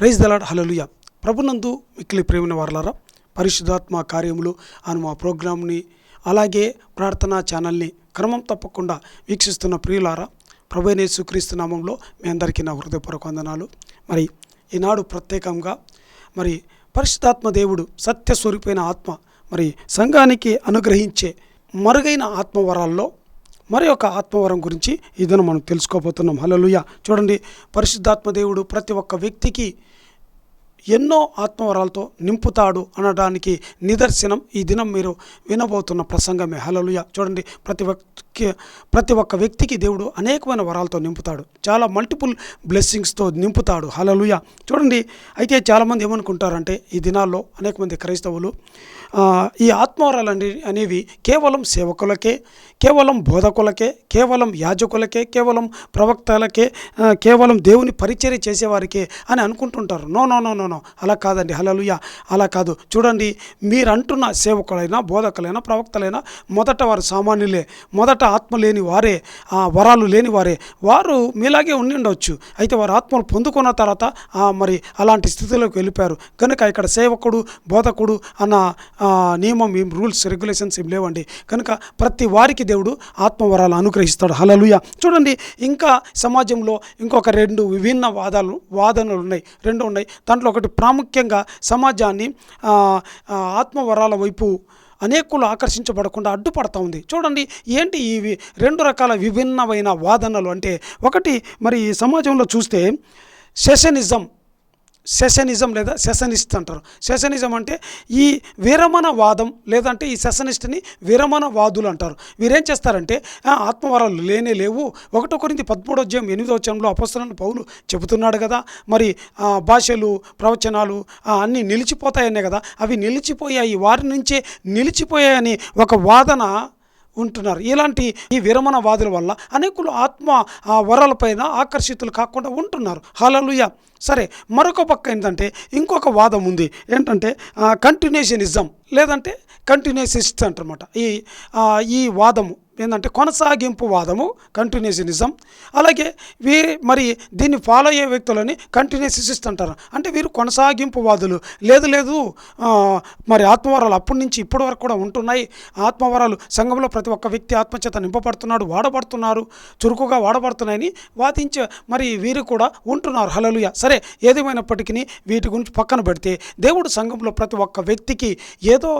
Praise the Lord హలలుయ ప్రభునందు మిక్కిలి ప్రేమిన వారలారా పరిశుద్ధాత్మ కార్యములు అని మా ప్రోగ్రాంని అలాగే ప్రార్థనా ఛానల్ని క్రమం తప్పకుండా వీక్షిస్తున్న ప్రియులారా ప్రభునే సుక్రీస్తు నామంలో మీ అందరికీ నా హృదయపూర్వక వందనాలు. మరి ఈనాడు ప్రత్యేకంగా మరి పరిశుద్ధాత్మ దేవుడు సత్యస్వరూపైన ఆత్మ మరి సంఘానికి అనుగ్రహించే మరుగైన ఆత్మవరాల్లో మరి ఒక ఆత్మవరం గురించి ఇదను మనం తెలుసుకోబోతున్నాం. హలలుయ చూడండి పరిశుద్ధాత్మ దేవుడు ప్రతి ఒక్క వ్యక్తికి ఎన్నో ఆత్మవరాలతో నింపుతాడు అనడానికి నిదర్శనం ఈ దినం మీరు వినబోతున్న ప్రసంగమే. హలలుయ చూడండి ప్రతి ఒక్క ప్రతి ఒక్క వ్యక్తికి దేవుడు అనేకమైన వరాలతో నింపుతాడు. చాలా మల్టిపుల్ బ్లెస్సింగ్స్తో నింపుతాడు. హలలుయ చూడండి అయితే చాలామంది ఏమనుకుంటారంటే ఈ దినాల్లో అనేక మంది క్రైస్తవులు ఈ ఆత్మవరాలు అనేవి కేవలం సేవకులకే కేవలం బోధకులకే కేవలం యాజకులకే కేవలం ప్రవక్తలకే కేవలం దేవుని పరిచర్య చేసేవారికే అని అనుకుంటుంటారు. No no no no no అలా కాదండి. హలలుయ అలా కాదు. చూడండి మీరు అంటున్న సేవకులైనా బోధకులైనా ప్రవక్తలైనా మొదట వారు సామాన్యులే. మొదట ఆత్మ లేని వారే ఆ వరాలు లేని వారే. వారు మీలాగే ఉండి ఉండవచ్చు అయితే వారు ఆత్మను పొందుకున్న తర్వాత మరి అలాంటి స్థితిలోకి వెళ్ళిపోయారు. కనుక ఇక్కడ సేవకుడు బోధకుడు అన్న నియమం ఏం రూల్స్ రెగ్యులేషన్స్ ఏం లేవండి. కనుక ప్రతి వారికి దేవుడు ఆత్మవరాలు అనుగ్రహిస్తాడు. హలలుయ చూడండి ఇంకా సమాజంలో ఇంకొక రెండు విభిన్న వాదాలు వాదనలు ఉన్నాయి. రెండు ఉన్నాయి. దాంట్లో ఒకటి ప్రాముఖ్యంగా సమాజాన్ని ఆత్మవరాల వైపు అనేకులు ఆకర్షించబడకుండా అడ్డుపడతా ఉంది. చూడండి ఏంటి ఇవి రెండు రకాల విభిన్నమైన వాదనలు? అంటే ఒకటి మరి ఈ సమాజంలో చూస్తే సెషనిజం సెషనిజం లేదా సెషనిస్ట్ అంటారు. సెషనిజం అంటే ఈ విరమణ వాదం లేదంటే ఈ సెషనిస్ట్ని విరమణ వాదులు అంటారు. వీరేం చేస్తారంటే ఆత్మవరాలు లేనే లేవు. ఒకటో కొరింది పదమూడో అధ్యాయం ఎనిమిదో వచ్చంలో అపస్తులను పౌలు చెబుతున్నాడు కదా మరి భాషలు ప్రవచనాలు అన్నీ నిలిచిపోతాయనే కదా అవి నిలిచిపోయాయి. వారి నుంచే నిలిచిపోయాయని ఒక వాదన ఉంటున్నారు. ఇలాంటి ఈ విరమణ వాదుల వల్ల అనేకులు ఆత్మ ఆ వరాలపైన ఆకర్షితులు కాకుండా ఉంటున్నారు. హలలుయ సరే మరొక పక్క ఏంటంటే ఇంకొక వాదం ఉంది. ఏంటంటే కంటిన్యూషనిజం లేదంటే కంటిన్యూసిస్ట్ అంటారన్నమాట. ఈ ఈ వాదము. ఏంటంటే కొనసాగింపు వాదము కంటిన్యూషనిజం అలాగే వీరి మరి దీన్ని ఫాలో అయ్యే వ్యక్తులని కంటిన్యూసిస్ట్ అంటారు. అంటే వీరు కొనసాగింపు వాదులు లేదు లేదు మరి ఆత్మవరాలు అప్పటి నుంచి ఇప్పటి వరకు కూడా ఉంటున్నాయి. ఆత్మవరాలు సంఘంలో ప్రతి ఒక్క వ్యక్తి ఆత్మచేత నింపబడుతున్నాడు వాడబడుతున్నారు చురుకుగా వాడబడుతున్నాయని వాదించే మరి వీరు కూడా ఉంటున్నారు. హలలుయ సరే ఏదేమైనప్పటికీ వీటి గురించి పక్కన పెడితే దేవుడు సంఘంలో ప్రతి ఒక్క వ్యక్తికి ఏదో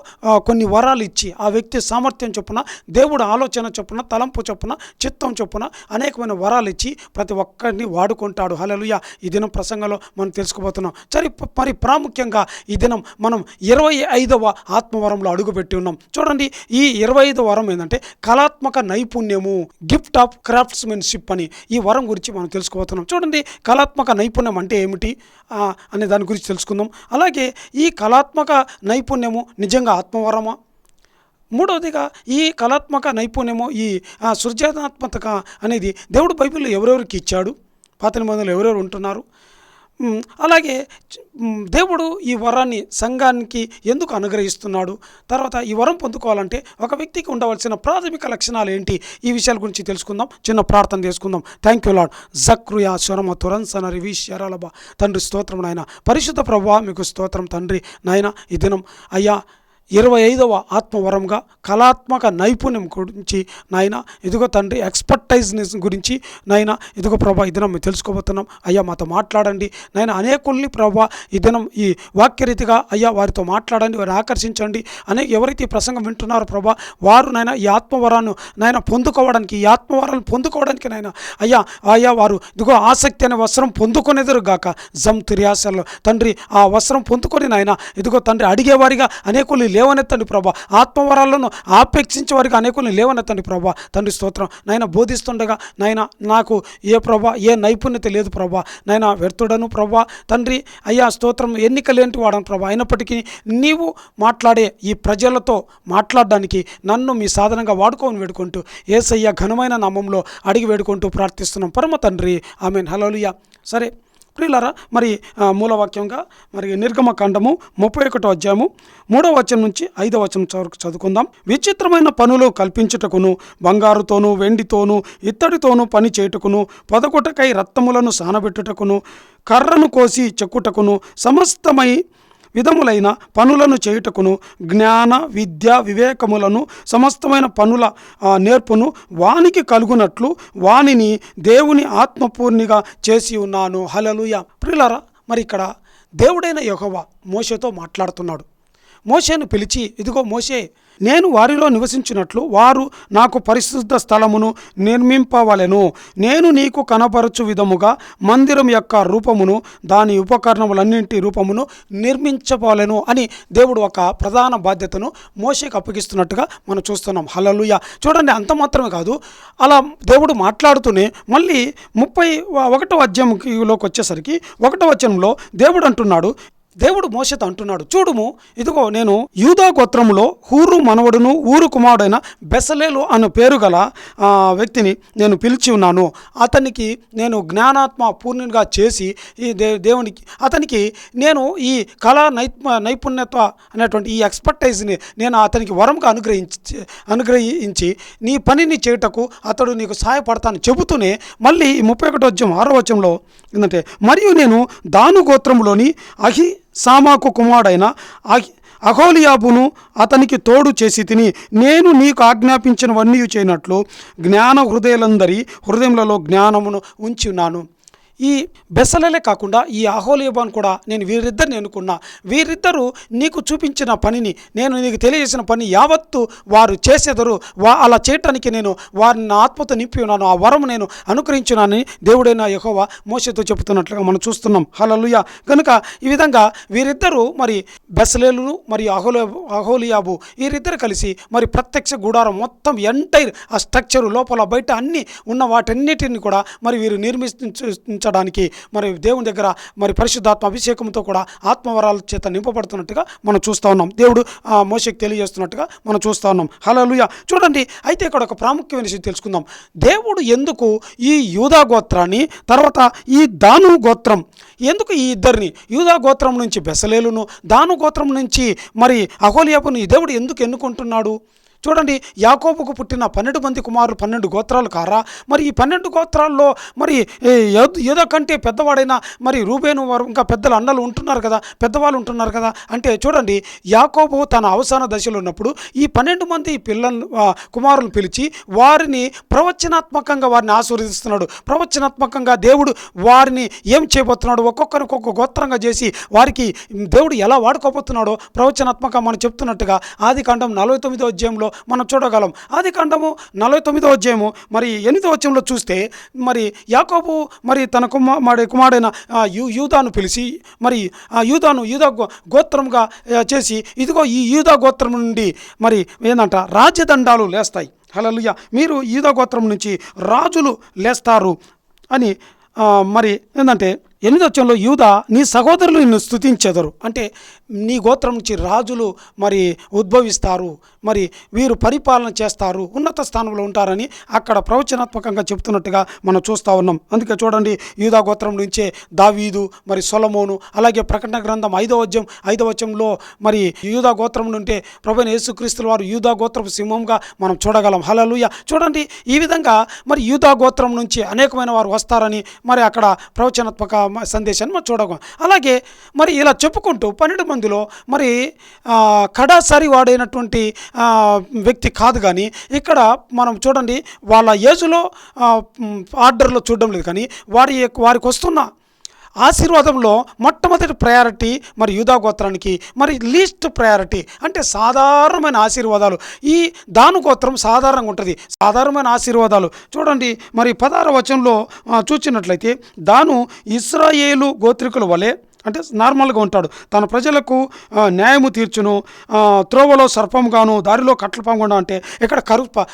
కొన్ని వరాలు ఇచ్చి ఆ వ్యక్తి సామర్థ్యం చొప్పున దేవుడు ఆలోచన చొప్పున తలంపు చొప్పున చిత్తం చొప్పున అనేకమైన వరాలు ఇచ్చి ప్రతి ఒక్కరిని వాడుకుంటాడు. హలలుయ ఈ దినం ప్రసంగంలో మనం తెలుసుకోబోతున్నాం. సరే మరి ప్రాముఖ్యంగా ఈ దినం మనం ఇరవై ఐదవ ఆత్మవరంలో అడుగుపెట్టి ఉన్నాం. చూడండి ఈ ఇరవై ఐదవ వరం ఏంటంటే కళాత్మక నైపుణ్యము గిఫ్ట్ ఆఫ్ క్రాఫ్ట్స్మెన్షిప్ అని ఈ వరం గురించి మనం తెలుసుకోబోతున్నాం. చూడండి కళాత్మక నైపుణ్యం అంటే ఏమిటి? అనే దాని గురించి తెలుసుకుందాం. అలాగే ఈ కళాత్మక నైపుణ్యము నిజంగా ఆత్మవరమా? మూడవదిగా ఈ కళాత్మక నైపుణ్యము ఈ సృజనాత్మక అనేది దేవుడు బైబిల్లో ఎవరెవరికి ఇచ్చాడు? పాత నిబంధనలు ఎవరెవరు ఉంటున్నారు? అలాగే దేవుడు ఈ వరాన్ని సంఘానికి ఎందుకు అనుగ్రహిస్తున్నాడు? తర్వాత ఈ వరం పొందుకోవాలంటే ఒక వ్యక్తికి ఉండవలసిన ప్రాథమిక లక్షణాలు ఏంటి? ఈ విషయాల గురించి తెలుసుకుందాం చిన్న ప్రార్థన చేసుకుందాం. థ్యాంక్ యూ లాడ్ జక్రుయా స్వరమ తురన్సన రివీష్ శరాలబ తండ్రి స్తోత్రం నాయన పరిశుద్ధ ప్రభా మీకు స్తోత్రం తండ్రి. నాయన ఈ దినం అయ్యా ఇరవై ఐదవ ఆత్మవరంగా కళాత్మక నైపుణ్యం గురించి నాయన ఇదిగో తండ్రి ఎక్స్పర్టైజ్నెస్ గురించి నాయన ఇదిగో ప్రభా ఈ దినం మేము తెలుసుకోబోతున్నాం. అయ్యా మాతో మాట్లాడండి. నాయన అనేకుల్ని ప్రభా ఈ దినం ఈ వాక్యరీతిగా అయ్యా వారితో మాట్లాడండి వారిని ఆకర్షించండి. అనే ఎవరైతే ఈ ప్రసంగం వింటున్నారో ప్రభా వారు నాయన ఈ ఆత్మవరాన్ని నాయన పొందుకోవడానికి ఈ ఆత్మవరాలను పొందుకోవడానికి నాయన అయ్యా అయ్యా వారు ఇదిగో ఆసక్తి అనే వస్త్రం పొందుకునేదురు గాక. జమ్ తిరియాసల్లో తండ్రి ఆ వస్త్రం పొందుకొని నాయన ఇదిగో తండ్రి అడిగేవారిగా అనేకులు లేవనెత్తండి ప్రభా. ఆత్మవరాలను ఆపేక్షించే వారికి అనేకులను లేవనెత్తండి ప్రభా. తండ్రి స్తోత్రం. నాయన బోధిస్తుండగా నాయన నాకు ఏ ప్రభా ఏ నైపుణ్యత లేదు ప్రభా. నాయన వ్యర్థుడను ప్రభా. తండ్రి అయ్యా స్తోత్రం ఎన్నిక లేని వాడను ప్రభా. అయినప్పటికీ నీవు మాట్లాడే ఈ ప్రజలతో మాట్లాడడానికి నన్ను మీ సాధనంగా వాడుకోని వేడుకుంటూ ఏసయ్య ఘనమైన నామంలో అడిగి వేడుకుంటూ ప్రార్థిస్తున్నాం. పరమ తండ్రి. ఆమెన్. హలోలియా సరే. ప్రియులారా మరి మూలవాక్యంగా మరి నిర్గమకాండము ముప్పై ఒకటో అధ్యాయము మూడవ వచనం నుంచి ఐదవ వచనం వరకు చదువుకుందాం. విచిత్రమైన పనులు కల్పించుటకును బంగారుతోనూ వెండితోనూ ఇత్తడితోనూ పని చేయుటకును పొదగుటకై రక్తములను సానబెట్టుటకును కర్రను కోసి చెక్కుటకును సమస్తమై విధములైన పనులను చేయుటకును జ్ఞాన విద్య వివేకములను సమస్తమైన పనుల నేర్పును వానికి కలుగునట్లు వానిని దేవుని ఆత్మపూర్ణిగా చేసి ఉన్నాను. హలలుయ ప్రిలరా మరి ఇక్కడ దేవుడైన యహోవా మోషేతో మాట్లాడుతున్నాడు. మోషేను పిలిచి ఇదిగో మోషే నేను వారిలో నివసించినట్లు వారు నాకు పరిశుద్ధ స్థలమును నిర్మింపవలెను. నేను నీకు కనపరచు విధముగా మందిరం యొక్క రూపమును దాని ఉపకరణములన్నింటి రూపమును నిర్మించవలెను అని దేవుడు ఒక ప్రధాన బాధ్యతను మోషేకి అప్పగిస్తున్నట్టుగా మనం చూస్తున్నాం. హలలుయ చూడండి అంత మాత్రమే కాదు అలా దేవుడు మాట్లాడుతూనే మళ్ళీ ముప్పై ఒకటో అధ్యాయంలోకి వచ్చేసరికి ఒకటో వచనంలో దేవుడు అంటున్నాడు దేవుడు మోసతో అంటున్నాడు చూడుము ఇదిగో నేను యూదా గోత్రములో హూరు మనవడును ఊరు కుమారుడైన బెసలేలు అను పేరు గల వ్యక్తిని నేను పిలిచి ఉన్నాను. అతనికి నేను జ్ఞానాత్మ పూర్ణిగా చేసి ఈ దే దేవునికి అతనికి నేను ఈ కళా నై నైపుణ్యత అనేటువంటి ఈ ఎక్స్పర్టైజ్ని నేను అతనికి వరంగా అనుగ్రహించి అనుగ్రహించి నీ పనిని చేయుటకు అతడు నీకు సహాయపడతాను చెబుతూనే మళ్ళీ ఈ ముప్పై ఒకటో వచ్చం ఆరో వచ్చంలో ఏంటంటే మరియు నేను దాను గోత్రంలోని అహి సామాకు కుమారుడైన అహోలియాబును అతనికి తోడు చేసి తిని నేను నీకు ఆజ్ఞాపించినవన్నీ చేయనట్లు జ్ఞాన హృదయలందరి హృదయములలో జ్ఞానమును ఉంచి ఉన్నాను ఈ బెసలలే కాకుండా ఈ అహోలియబాన్ కూడా నేను వీరిద్దరిని ఎన్నుకున్నా. వీరిద్దరూ నీకు చూపించిన పనిని నేను నీకు తెలియజేసిన పని యావత్తు వారు చేసేదరు. వా అలా చేయటానికి నేను వారిని నా ఆత్మతో నింపి ఉన్నాను. ఆ వరం నేను అనుకరించున్నానని దేవుడైన యహోవా మోసతో చెబుతున్నట్లుగా మనం చూస్తున్నాం. హలలుయ కనుక ఈ విధంగా వీరిద్దరూ మరి బెసలేలు మరియు అహోలి అహోలియాబు వీరిద్దరు కలిసి మరి ప్రత్యక్ష గుడారం మొత్తం ఎంటైర్ ఆ స్ట్రక్చర్ లోపల బయట అన్ని ఉన్న వాటన్నిటిని కూడా మరి వీరు నిర్మించడానికి మరి దేవుని దగ్గర మరి పరిశుద్ధాత్మ అభిషేకంతో కూడా ఆత్మవరాల చేత నింపబడుతున్నట్టుగా మనం చూస్తూ ఉన్నాం. దేవుడు మోసకి తెలియజేస్తున్నట్టుగా మనం చూస్తూ ఉన్నాం. హలోలుయ చూడండి అయితే ఇక్కడ ఒక ప్రాముఖ్యమైన విషయం తెలుసుకుందాం. దేవుడు ఎందుకు ఈ యూదా గోత్రాన్ని తర్వాత ఈ దాను గోత్రం ఎందుకు ఈ ఇద్దరిని యూదా గోత్రం నుంచి బెసలేలును దాను గోత్రం నుంచి మరి అహోలియాపును ఈ దేవుడు ఎందుకు ఎన్నుకుంటున్నాడు? చూడండి యాకోబుకు పుట్టిన పన్నెండు మంది కుమారులు పన్నెండు గోత్రాలు కారా? మరి ఈ పన్నెండు గోత్రాల్లో మరి ఏదో- కంటే పెద్దవాడైన మరి రూబేను వారు ఇంకా పెద్దల అన్నలు ఉంటున్నారు కదా పెద్దవాళ్ళు ఉంటున్నారు కదా? అంటే చూడండి యాకోబు తన అవసాన దశలో ఉన్నప్పుడు ఈ పన్నెండు మంది పిల్లలు కుమారులను పిలిచి వారిని ప్రవచనాత్మకంగా వారిని ఆశీర్వదిస్తున్నాడు. ప్రవచనాత్మకంగా దేవుడు వారిని ఏం చేయబోతున్నాడు? ఒక్కొక్కరిని ఒక్కొక్క గోత్రంగా చేసి వారికి దేవుడు ఎలా వాడుకోబోతున్నాడో ప్రవచనాత్మకంగా మనం చెప్తున్నట్టుగా ఆది కాండం నలభై తొమ్మిదో అధ్యాయంలో మనం చూడగలం. ఆది కాండము నలభై తొమ్మిదో అధ్యాయము. మరి ఎనిమిదో అధ్యాయంలో చూస్తే మరి యాకోబు మరి తన కుమా మరి కుమారుడైన యూ యూదాను పిలిచి మరి ఆ యూదాను యూదా గో గోత్రంగా చేసి ఇదిగో ఈ యూదా గోత్రం నుండి మరి ఏందంట రాజదండాలు లేస్తాయి. హలలుయ మీరు యూదా గోత్రం నుంచి రాజులు లేస్తారు అని మరి ఏంటంటే ఎనిమిది వచ్చంలో యూద నీ సహోదరులు నిన్ను స్తుతించెదరు. అంటే నీ గోత్రం నుంచి రాజులు మరి ఉద్భవిస్తారు మరి వీరు పరిపాలన చేస్తారు ఉన్నత స్థానంలో ఉంటారని అక్కడ ప్రవచనాత్మకంగా చెప్తున్నట్టుగా మనం చూస్తూ ఉన్నాం. అందుకే చూడండి యూదా గోత్రం నుంచే దావీదు మరి సొలమోను అలాగే ప్రకటన గ్రంథం ఐదవ అధ్యాయం ఐదో మరి యూదా గోత్రం నుంటే ప్రభు యేసుక్రీస్తుల వారు యూదా గోత్రపు సింహంగా మనం చూడగలం. హలలుయ చూడండి ఈ విధంగా మరి యూదా గోత్రం నుంచి అనేకమైన వారు వస్తారని మరి అక్కడ ప్రవచనాత్మక సందేశాన్ని మనం చూడగలం. అలాగే మరి ఇలా చెప్పుకుంటూ పన్నెండు మందిలో మరి కడాసరి వాడైనటువంటి వ్యక్తి కాదు కానీ ఇక్కడ మనం చూడండి వాళ్ళ ఏజ్లో ఆర్డర్లో చూడడం లేదు కానీ వారి యొక్క- వారికి వస్తున్న ఆశీర్వాదంలో మొట్టమొదటి ప్రయారిటీ మరి యూదా గోత్రానికి మరి లీస్ట్ ప్రయారిటీ అంటే సాధారణమైన ఆశీర్వాదాలు. ఈ దాను గోత్రం సాధారణంగా ఉంటుంది. సాధారణమైన ఆశీర్వాదాలు. చూడండి మరి పదార వచనంలో చూచినట్లయితే దాను ఇస్రాయేలు గోత్రికుల వలె అంటే నార్మల్గా ఉంటాడు. తన ప్రజలకు న్యాయము తీర్చును త్రోవలో సర్పంగాను దారిలో కట్లపాముగా అంటే ఇక్కడ కరుప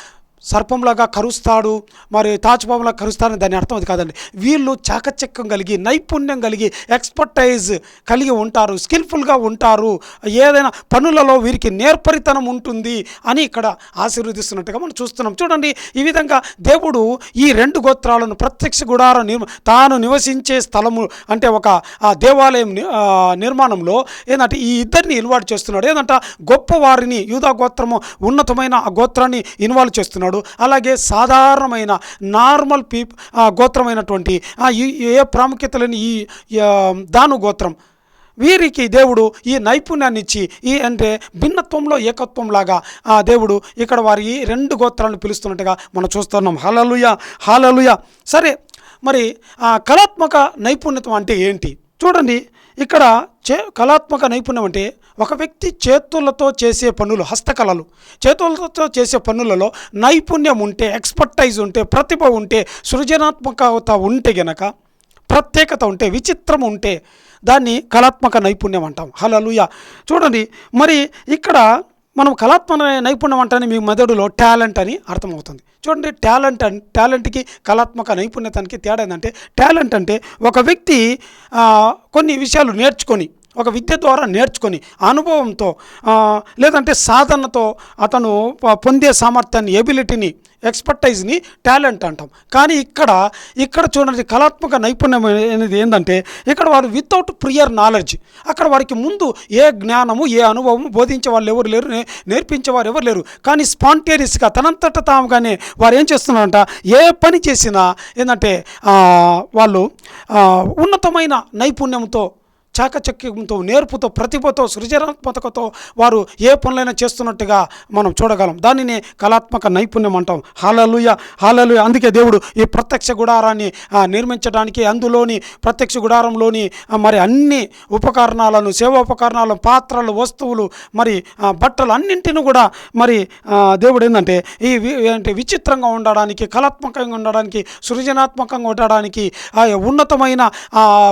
సర్పంలాగా కరుస్తాడు. మరి తాచుపాములా కరుస్తాడని దాని అర్థం అది కాదండి. వీళ్ళు చాకచక్యం కలిగి నైపుణ్యం కలిగి ఎక్స్పర్టైజ్ కలిగి ఉంటారు స్కిల్ఫుల్గా ఉంటారు. ఏదైనా పనులలో వీరికి నేర్పరితనం ఉంటుంది అని ఇక్కడ ఆశీర్వదిస్తున్నట్టుగా మనం చూస్తున్నాం. చూడండి ఈ విధంగా దేవుడు ఈ రెండు గోత్రాలను ప్రత్యక్ష గుడారం తాను నివసించే స్థలము అంటే ఒక ఆ దేవాలయం నిర్మాణంలో ఏంటంటే ఈ ఇద్దరిని ఇన్వాల్వ్ చేస్తున్నాడు. ఏంటంటే గొప్ప వారిని యూదా గోత్రము ఉన్నతమైన ఆ గోత్రాన్ని ఇన్వాల్వ్ చేస్తున్నాడు. అలాగే సాధారణమైన నార్మల్ పీప్ గోత్రమైనటువంటి ఈ- ఏ ప్రాముఖ్యత లేని ఈ దాను గోత్రం. వీరికి దేవుడు ఈ నైపుణ్యాన్ని ఇచ్చి ఈ అంటే భిన్నత్వంలో ఏకత్వం లాగా ఆ దేవుడు ఇక్కడ వారి ఈ రెండు గోత్రాలను పిలుస్తున్నట్టుగా మనం చూస్తున్నాం. హలలుయ హాలలుయ సరే మరి ఆ కళాత్మక నైపుణ్యతం అంటే ఏంటి? చూడండి ఇక్కడ చే కళాత్మక నైపుణ్యం అంటే ఒక వ్యక్తి చేతులతో చేసే పనులు హస్తకళలు. చేతులతో చేసే పనులలో నైపుణ్యం ఉంటే ఎక్స్పర్టైజ్ ఉంటే ప్రతిభ ఉంటే సృజనాత్మకత ఉంటే గనక ప్రత్యేకత ఉంటే విచిత్రం ఉంటే దాన్ని కళాత్మక నైపుణ్యం అంటాం. హలలుయ చూడండి మరి ఇక్కడ మనం కళాత్మక నైపుణ్యం అంటే మీ మెదడులో టాలెంట్ అని అర్థమవుతుంది. చూడండి టాలెంట్ అన్ టాలెంట్కి కళాత్మక నైపుణ్యతానికి తేడా ఏంటంటే టాలెంట్ అంటే ఒక వ్యక్తి కొన్ని విషయాలు నేర్చుకొని ఒక విద్య ద్వారా నేర్చుకొని అనుభవంతో లేదంటే సాధనతో అతను పొందే సామర్థ్యాన్ని ఎబిలిటీని ఎక్స్పర్టైజ్ని టాలెంట్ అంటాం. కానీ ఇక్కడ ఇక్కడ చూడండి కళాత్మక నైపుణ్యం అనేది ఏంటంటే ఇక్కడ వారు వితౌట్ ప్రియర్ నాలెడ్జ్ అక్కడ వారికి ముందు ఏ జ్ఞానము ఏ అనుభవం బోధించే వాళ్ళు ఎవరు లేరు నేర్పించే వారు ఎవరు లేరు. కానీ స్పాంటేనియస్గా తనంతట తాముగానే వారు ఏం చేస్తున్నారంట ఏ పని చేసినా ఏంటంటే వాళ్ళు ఉన్నతమైన నైపుణ్యంతో చాకచక్యంతో నేర్పుతో ప్రతిభతో సృజనాత్మకతో వారు ఏ పనులైనా చేస్తున్నట్టుగా మనం చూడగలం. దానినే కళాత్మక నైపుణ్యం అంటాం. Hallelujah hallelujah. అందుకే దేవుడు ఈ ప్రత్యక్ష గుడారాన్ని నిర్మించడానికి అందులోని ప్రత్యక్ష గుడారంలోని మరి అన్ని ఉపకరణాలను సేవోపకరణాలను పాత్రలు వస్తువులు మరి బట్టలు అన్నింటిని కూడా మరి దేవుడు ఏంటంటే ఈ వి- అంటే విచిత్రంగా ఉండడానికి కళాత్మకంగా ఉండడానికి సృజనాత్మకంగా ఉండడానికి ఉన్నతమైన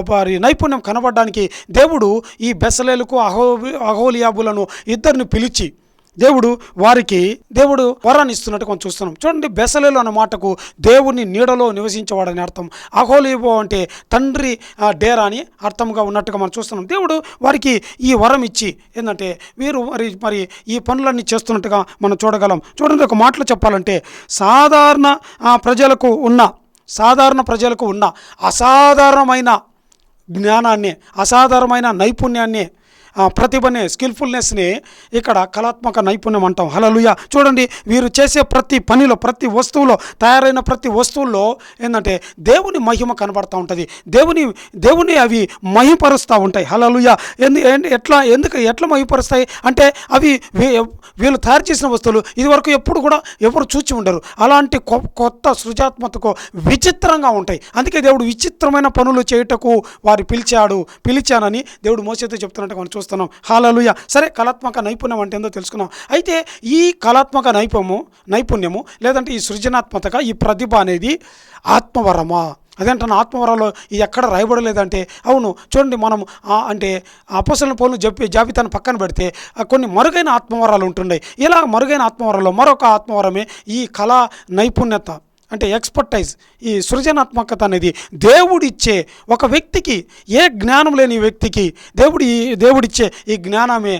వారి నైపుణ్యం కనబడడానికి దేవుడు ఈ బెసలేలకు అహో అహోలియాబులను ఇద్దరిని పిలిచి దేవుడు వారికి దేవుడు వరాన్ని ఇస్తున్నట్టు మనం చూస్తున్నాం. చూడండి బెసలేలు అన్న మాటకు దేవుని నీడలో నివసించేవాడని అర్థం. అహోలియబో అంటే తండ్రి డేరా అని అర్థంగా ఉన్నట్టుగా మనం చూస్తున్నాం. దేవుడు వారికి ఈ వరం ఇచ్చి ఏంటంటే వీరు మరి మరి ఈ పనులన్నీ చేస్తున్నట్టుగా మనం చూడగలం. చూడండి ఒక మాటలు చెప్పాలంటే సాధారణ ప్రజలకు ఉన్న సాధారణ ప్రజలకు ఉన్న అసాధారణమైన జ్ఞానాన్ని అసాధారణమైన నైపుణ్యాన్ని ఆ, ప్రతిభనే స్కిల్ఫుల్నెస్ని ఇక్కడ కళాత్మక నైపుణ్యం అంటాం. హలలుయ చూడండి వీరు చేసే ప్రతి పనిలో ప్రతి వస్తువులో తయారైన ప్రతి వస్తువుల్లో ఏంటంటే దేవుని మహిమ కనబడుతూ ఉంటుంది. దేవుని దేవుని అవి మహిపరుస్తూ ఉంటాయి. హలలుయ ఎందు ఎట్లా ఎందుకు ఎట్లా మహిపరుస్తాయి అంటే అవి వీళ్ళు తయారు చేసిన వస్తువులు ఇదివరకు ఎప్పుడు కూడా ఎవరు చూచి ఉండరు. అలాంటి కొత్త సృజాత్మకకు విచిత్రంగా ఉంటాయి. అందుకే దేవుడు విచిత్రమైన పనులు చేయుటకు వారు పిలిచాడు పిలిచానని దేవుడు మోసేతో చెప్తున్నట్టు మనం చూస్తున్నాం. హాలలుయ. సరే కళాత్మక నైపుణ్యం అంటే ఏందో తెలుసుకున్నాం. అయితే ఈ కళాత్మక నైపుణ్యము నైపుణ్యము లేదంటే ఈ సృజనాత్మకత ఈ ప్రతిభ అనేది ఆత్మవరమా? అదేంటన్నా ఆత్మవరాలు ఇది ఎక్కడ రాయబడలేదంటే అవును చూడండి మనం అంటే అపసల పౌలు చెప్పి జాబితాను పక్కన పెడితే కొన్ని మరుగైన ఆత్మవరాలు ఉంటున్నాయి. ఇలా మరుగైన ఆత్మవరాలు మరొక ఆత్మవరమే ఈ కళా నైపుణ్యత. అంటే ఎక్స్పర్టైజ్ ఈ సృజనాత్మకత అనేది దేవుడిచ్చే ఒక వ్యక్తికి ఏ జ్ఞానం లేని వ్యక్తికి దేవుడి దేవుడిచ్చే ఈ జ్ఞానమే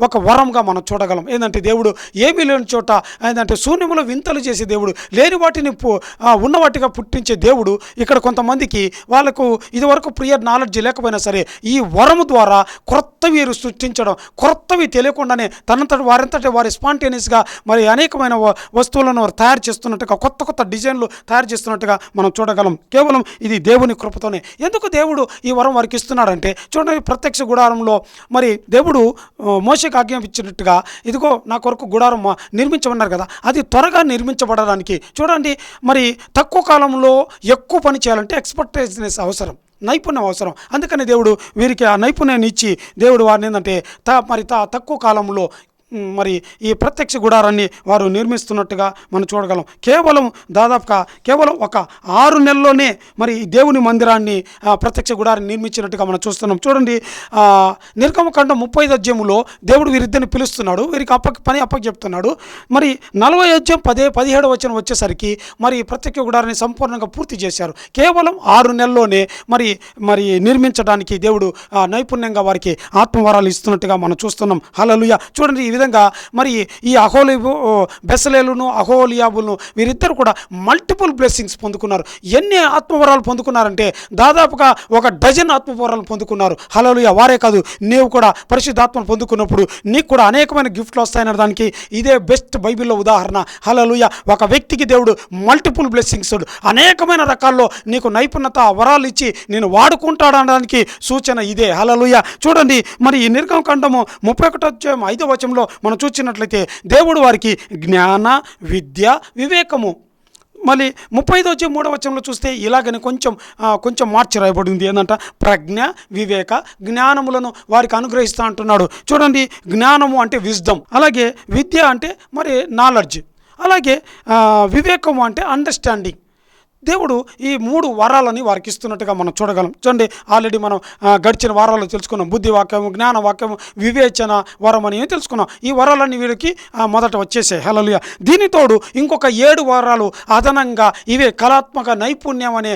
ఒక వరంగా మనం చూడగలం. ఏంటంటే దేవుడు ఏమీ లేని చోట ఏంటంటే శూన్యములో వింతలు చేసే దేవుడు లేని వాటిని ఉన్న వాటిగా పుట్టించే దేవుడు ఇక్కడ కొంతమందికి వాళ్ళకు ఇదివరకు ప్రియర్ నాలెడ్జ్ లేకపోయినా సరే ఈ వరము ద్వారా క్రొత్త వీరు సృష్టించడం క్రొత్తవి తెలియకుండానే తనంతటి వారంతటి వారి స్పాంటేనియస్గా మరి అనేకమైన వ- వస్తువులను వారు తయారు చేస్తున్నట్టుగా కొత్త కొత్త డిజైన్లు తయారు చేస్తున్నట్టుగా మనం చూడగలం. కేవలం ఇది దేవుని కృపతోనే. ఎందుకు దేవుడు ఈ వరం వారికి ఇస్తున్నాడంటే చూడండి ప్రత్యక్ష గుడారంలో మరి దేవుడు ఆ, ఆజ్ఞాపించినట్టుగా ఇదిగో నా కొరకు గుడారం నిర్మించమన్నారు కదా అది త్వరగా నిర్మించబడడానికి. చూడండి మరి తక్కువ కాలంలో ఎక్కువ పని చేయాలంటే ఎక్స్పర్టైజ్నెస్ అవసరం నైపుణ్యం అవసరం. అందుకని దేవుడు వీరికి ఆ నైపుణ్యాన్ని ఇచ్చి దేవుడు వారిని ఏంటంటే తా మరి తా తక్కువ కాలంలో మరి ఈ ప్రత్యక్ష గుడారాన్ని వారు నిర్మిస్తున్నట్టుగా మనం చూడగలం. కేవలం దాదాపుగా కేవలం ఒక ఆరు నెలల్లోనే మరి దేవుని మందిరాన్ని ప్రత్యక్ష గుడారాన్ని నిర్మించినట్టుగా మనం చూస్తున్నాం. చూడండి నిర్గమకాండ ముప్పై అధ్యయంలో దేవుడు వీరిద్దరిని పిలుస్తున్నాడు. వీరికి అప్పకి పని అప్పకి చెప్తున్నాడు మరి నలభై అధ్యాయం పదే పదిహేడు వచ్చిన వచ్చేసరికి మరి ఈ ప్రత్యక్ష గుడారాన్ని సంపూర్ణంగా పూర్తి చేశారు. కేవలం ఆరు నెలల్లోనే మరి మరి నిర్మించడానికి దేవుడు నైపుణ్యంగా వారికి ఆత్మవరాలు ఇస్తున్నట్టుగా మనం చూస్తున్నాం. హలలుయ చూడండి ఈ విధంగా మరి ఈ అహోలి బెసలేలును అహోలియాబులను వీరిద్దరు కూడా మల్టిపుల్ బ్లెస్సింగ్స్ పొందుకున్నారు. ఎన్ని ఆత్మవరాలు పొందుకున్నారంటే దాదాపుగా ఒక డజన్ ఆత్మవరాలు పొందుకున్నారు. హలలుయ వారే కాదు నీవు కూడా పరిశుద్ధాత్మను పొందుకున్నప్పుడు నీకు కూడా అనేకమైన గిఫ్ట్లు వస్తాయన్న దానికి ఇదే బెస్ట్ బైబిల్లో ఉదాహరణ. హలోలుయ ఒక వ్యక్తికి దేవుడు మల్టిపుల్ బ్లెస్సింగ్స్ అనేకమైన రకాల్లో నీకు నైపుణ్యత వరాలు ఇచ్చి నేను వాడుకుంటాడనడానికి సూచన ఇదే. హలలుయ చూడండి మరి ఈ నిర్గమకాండము ముప్పై ఒకటో అధ్యాయం ఐదో వచనంలో మనం చూసినట్లయితే దేవుడు వారికి జ్ఞాన విద్య వివేకము. మళ్ళీ ముప్పై ఐదు వచ్చే మూడో వచనంలో చూస్తే ఇలాగని కొంచెం కొంచెం మార్చి రాయబడింది. ఏంటంట ప్రజ్ఞ వివేక జ్ఞానములను వారికి అనుగ్రహిస్తా అంటున్నాడు. చూడండి జ్ఞానము అంటే విజ్డమ్. అలాగే విద్య అంటే మరి నాలెడ్జ్. అలాగే వివేకము అంటే అండర్స్టాండింగ్ దేవుడు ఈ మూడు వరాలని వారికి ఇస్తున్నట్టుగా మనం చూడగలం. చూడండి ఆల్రెడీ మనం గడిచిన వారాల్లో తెలుసుకున్నాం. బుద్ధి వాక్యము జ్ఞాన వాక్యము వివేచన వరం అని తెలుసుకున్నాం. ఈ వరాలన్నీ వీరికి మొదట వచ్చేసాయి. హలలుయ దీనితోడు ఇంకొక ఏడు వరాలు అదనంగా ఇవే కళాత్మక నైపుణ్యం అనే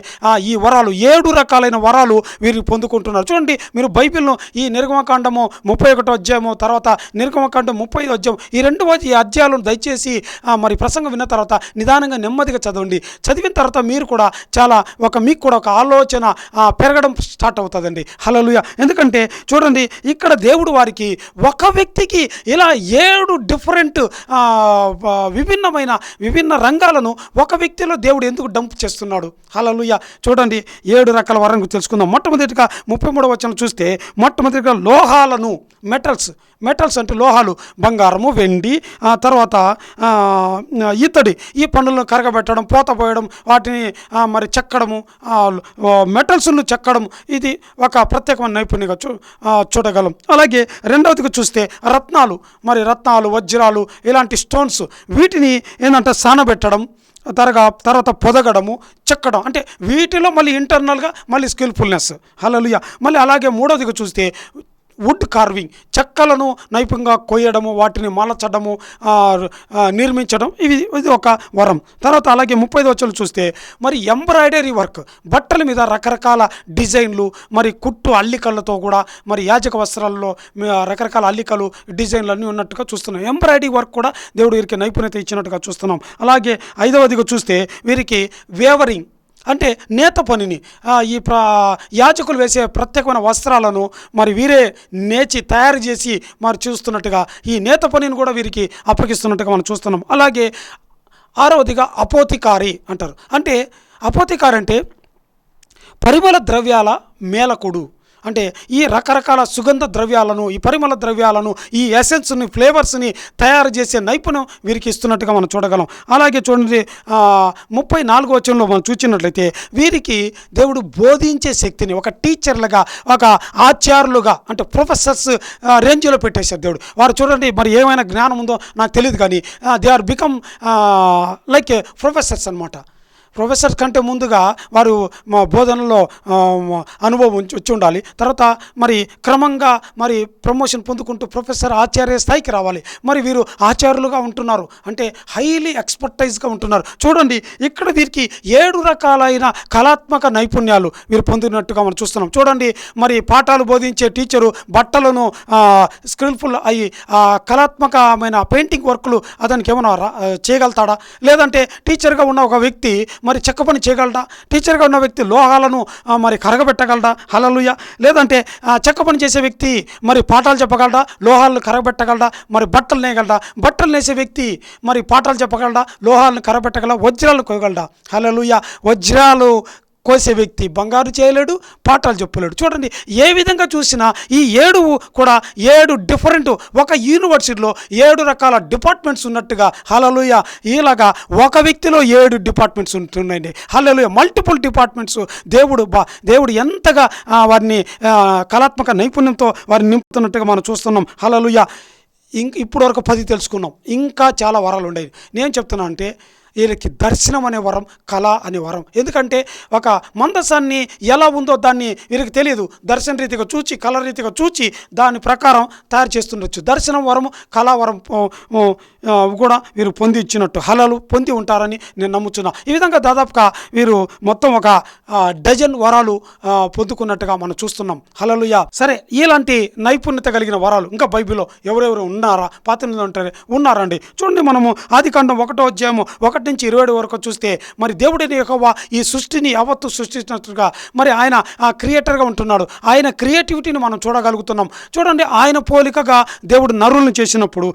ఈ వరాలు ఏడు రకాలైన వరాలు వీరు పొందుకుంటున్నారు. చూడండి మీరు బైబిల్ను ఈ నిర్గమకాండము ముప్పై ఒకటో అధ్యాయము తర్వాత నిర్గమకాండం ముప్పై ఐదో అధ్యాయం ఈ రెండు ఈ అధ్యాయాలను దయచేసి మరి ప్రసంగం విన్న తర్వాత నిదానంగా నెమ్మదిగా చదవండి. చదివిన తర్వాత మీరు మీరు కూడా చాలా ఒక మీకు కూడా ఒక ఆలోచన పెరగడం స్టార్ట్ అవుతుందండి. హలలుయ ఎందుకంటే చూడండి ఇక్కడ దేవుడు వారికి ఒక వ్యక్తికి ఇలా ఏడు డిఫరెంట్ విభిన్నమైన విభిన్న రంగాలను ఒక వ్యక్తిలో దేవుడు ఎందుకు డంప్ చేస్తున్నాడు? హలలుయ చూడండి ఏడు రకాల వరం తెలుసుకుందాం. మొట్టమొదటిగా ముప్పై మూడవ వచ్చిన చూస్తే మొట్టమొదటిగా లోహాలను మెటల్స్ మెటల్స్ అంటే లోహాలు బంగారము వెండి తర్వాత ఇతడి ఇత్తడి ఈ పనులను కరగబెట్టడం పోత పోయడం వాటిని మరి చెక్కడము మెటల్స్ను చెక్కడం ఇది ఒక ప్రత్యేకమైన నైపుణ్యంగా చూ చూడగలం. అలాగే రెండవదిగా చూస్తే రత్నాలు మరి రత్నాలు వజ్రాలు ఇలాంటి స్టోన్స్ వీటిని ఏంటంటే సానబెట్టడం తరగా తర్వాత పొదగడము చెక్కడం అంటే వీటిలో మళ్ళీ ఇంటర్నల్గా మళ్ళీ స్కిల్ఫుల్నెస్. హలలుయ మళ్ళీ అలాగే మూడోదిగా చూస్తే వుడ్ కార్వింగ్ చెక్కలను నైపుణ్యంగా కొయ్యడము వాటిని మలచడము నిర్మించడం ఇవి ఇది ఒక వరం. తర్వాత అలాగే ముప్పై వచ్చలు చూస్తే మరి ఎంబ్రాయిడరీ వర్క్ బట్టల మీద రకరకాల డిజైన్లు మరి కుట్టు అల్లికలతో కూడా మరి యాజక వస్త్రాల్లో రకరకాల అల్లికలు డిజైన్లు అన్నీ ఉన్నట్టుగా చూస్తున్నాం. ఎంబ్రాయిడరీ వర్క్ కూడా దేవుడు వీరికి నైపుణ్యత ఇచ్చినట్టుగా చూస్తున్నాం. అలాగే ఐదవదిగా చూస్తే వీరికి వేవరింగ్ అంటే నేత పనిని ఈ ప్ర యాజకులు వేసే ప్రత్యేకమైన వస్త్రాలను మరి వీరే నేచి తయారు చేసి మరి చూస్తున్నట్టుగా ఈ నేత పనిని కూడా వీరికి అప్పగిస్తున్నట్టుగా మనం చూస్తున్నాం. అలాగే ఆరవదిగా అపోతికారి అంటారు. అంటే అపోతికారి అంటే పరిమళ ద్రవ్యాల మేలకుడు అంటే ఈ రకరకాల సుగంధ ద్రవ్యాలను ఈ పరిమళ ద్రవ్యాలను ఈ ఎసెన్స్ని ఫ్లేవర్స్ని తయారు చేసే నైపుణ్యం వీరికి ఇస్తున్నట్టుగా మనం చూడగలం. అలాగే చూడండి ముప్పై నాలుగో వచనంలో మనం చూసినట్లయితే వీరికి దేవుడు బోధించే శక్తిని ఒక టీచర్లుగా ఒక ఆచార్యులుగా అంటే ప్రొఫెసర్స్ రేంజ్లో పెట్టేశారు దేవుడు. వారు చూడండి మరి ఏమైనా జ్ఞానం ఉందో నాకు తెలియదు కానీ they are become like professors అనమాట ప్రొఫెసర్ కంటే ముందుగా వారు మా బోధనలో అనుభవం వచ్చి ఉండాలి తర్వాత మరి క్రమంగా మరి ప్రమోషన్ పొందుకుంటూ ప్రొఫెసర్ ఆచార్య స్థాయికి రావాలి. మరి వీరు ఆచార్యులుగా ఉంటున్నారు. అంటే హైలీ ఎక్స్పర్టైజ్గా ఉంటున్నారు. చూడండి ఇక్కడ వీరికి ఏడు రకాలైన కళాత్మక నైపుణ్యాలు వీరు పొందినట్టుగా మనం చూస్తున్నాం. చూడండి మరి పాఠాలు బోధించే టీచరు బట్టలను స్కిల్ఫుల్ అయ్యి కళాత్మకమైన పెయింటింగ్ వర్క్లు అతనికి ఏమైనా రా- చేయగలుగుతాడా? లేదంటే టీచర్గా ఉన్న ఒక వ్యక్తి మరి చెక్క పని చేయగలడా? టీచర్గా ఉన్న వ్యక్తి లోహాలను మరి కరగబెట్టగలడా? హలలుయ లేదంటే చెక్క పని చేసే వ్యక్తి మరి పాఠాలు చెప్పగలడా? లోహాలను కరగబెట్టగలడా? మరి బట్టలు నేయగలడా? బట్టలు నేసే వ్యక్తి మరి పాఠాలు చెప్పగలడా? లోహాలను కరగబెట్టగలడా? వజ్రాలు కోయగలడా హలలుయ వజ్రాలు కోసే వ్యక్తి బంగారు చేయలేడు పాఠాలు చెప్పలేడు. చూడండి ఏ విధంగా చూసినా ఈ ఏడు కూడా ఏడు డిఫరెంట్ ఒక యూనివర్సిటీలో ఏడు రకాల డిపార్ట్మెంట్స్ ఉన్నట్టుగా హలలుయ ఇలాగా ఒక వ్యక్తిలో ఏడు డిపార్ట్మెంట్స్ ఉంటున్నాయండి. హలలుయ మల్టిపుల్ డిపార్ట్మెంట్స్ దేవుడు బా దేవుడు ఎంతగా వారిని కళాత్మక నైపుణ్యంతో వారిని నింపుతున్నట్టుగా మనం చూస్తున్నాం. హలలుయ ఇంక ఇప్పటివరకు పది తెలుసుకున్నాం. ఇంకా చాలా వరాలు ఉండేవి నేను చెప్తున్నా అంటే వీళ్ళకి దర్శనం అనే వరం కళ అనే వరం. ఎందుకంటే ఒక మందసాన్ని ఎలా ఉందో దాన్ని వీరికి తెలియదు దర్శన రీతిగా చూచి కళ రీతిగా చూచి దాని ప్రకారం తయారు చేస్తుండొచ్చు. దర్శనం వరము కళావరం కూడా వీరు పొంది ఇచ్చినట్టు హలలు పొంది ఉంటారని నేను నమ్ముచున్నా. ఈ విధంగా దాదాపుగా వీరు మొత్తం ఒక డజన్ వరాలు పొందుకున్నట్టుగా మనం చూస్తున్నాం. హలలుయా సరే ఇలాంటి నైపుణ్యత కలిగిన వరాలు ఇంకా బైబిల్లో ఎవరెవరు ఉన్నారా? పాత ఉంటారు ఉన్నారండి. చూడండి మనము ఆది కాండం ఒకటో అధ్యాయము ఒకటి నుంచి ఇరవై వరకు చూస్తే మరి దేవుడిని యెహోవా ఈ సృష్టిని యావత్తు సృష్టించినట్టుగా మరి ఆయన ఆ క్రియేటర్గా ఉంటున్నాడు. ఆయన క్రియేటివిటీని మనం చూడగలుగుతున్నాం. చూడండి ఆయన పోలికగా దేవుడు నరులను చేసినప్పుడు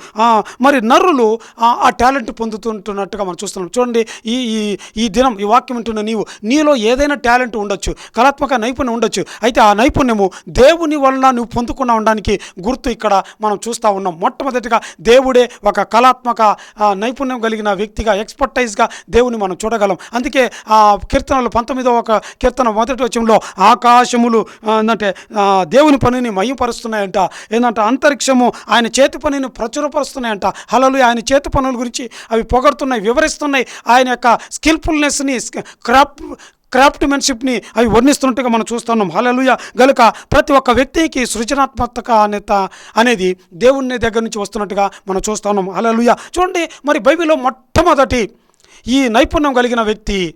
మరి నరులు ఆ టాలెంట్ పొందుతుంటున్నట్టుగా మనం చూస్తున్నాం. చూడండి ఈ ఈ ఈ దినం ఈ వాక్యం వింటున్న నీవు నీలో ఏదైనా టాలెంట్ ఉండొచ్చు కళాత్మక నైపుణ్యం ఉండొచ్చు అయితే ఆ నైపుణ్యము దేవుని వలన నువ్వు పొందుకున్నా ఉండడానికి గుర్తు ఇక్కడ మనం చూస్తూ ఉన్నాం. మొట్టమొదటిగా దేవుడే ఒక కళాత్మక నైపుణ్యం కలిగిన వ్యక్తిగా ఎక్స్పర్ట్ ఎక్స్పర్టైజ్గా దేవుని మనం చూడగలం. అందుకే ఆ కీర్తనలు పంతొమ్మిదో ఒక కీర్తన మొదటి వచ్చంలో ఆకాశములు ఏంటంటే దేవుని పనిని మయంపరుస్తున్నాయంట ఏంటంటే అంతరిక్షము ఆయన చేతి పనిని ప్రచురపరుస్తున్నాయంట. హలలు ఆయన చేతి పనుల గురించి అవి పొగడుతున్నాయి వివరిస్తున్నాయి. ఆయన యొక్క స్కిల్ఫుల్నెస్ని క్రాప్ క్రాఫ్ట్మెన్షిప్ని అవి వర్ణిస్తున్నట్టుగా మనం చూస్తున్నాం. హలలుయ గనుక ప్రతి ఒక్క వ్యక్తికి సృజనాత్మకత అనేత అనేది దేవుని దగ్గర నుంచి వస్తున్నట్టుగా మనం చూస్తున్నాం. హలలుయ చూడండి మరి బైబిల్లో మొట్టమొదటి ఈ నైపుణ్యం కలిగిన వ్యక్తి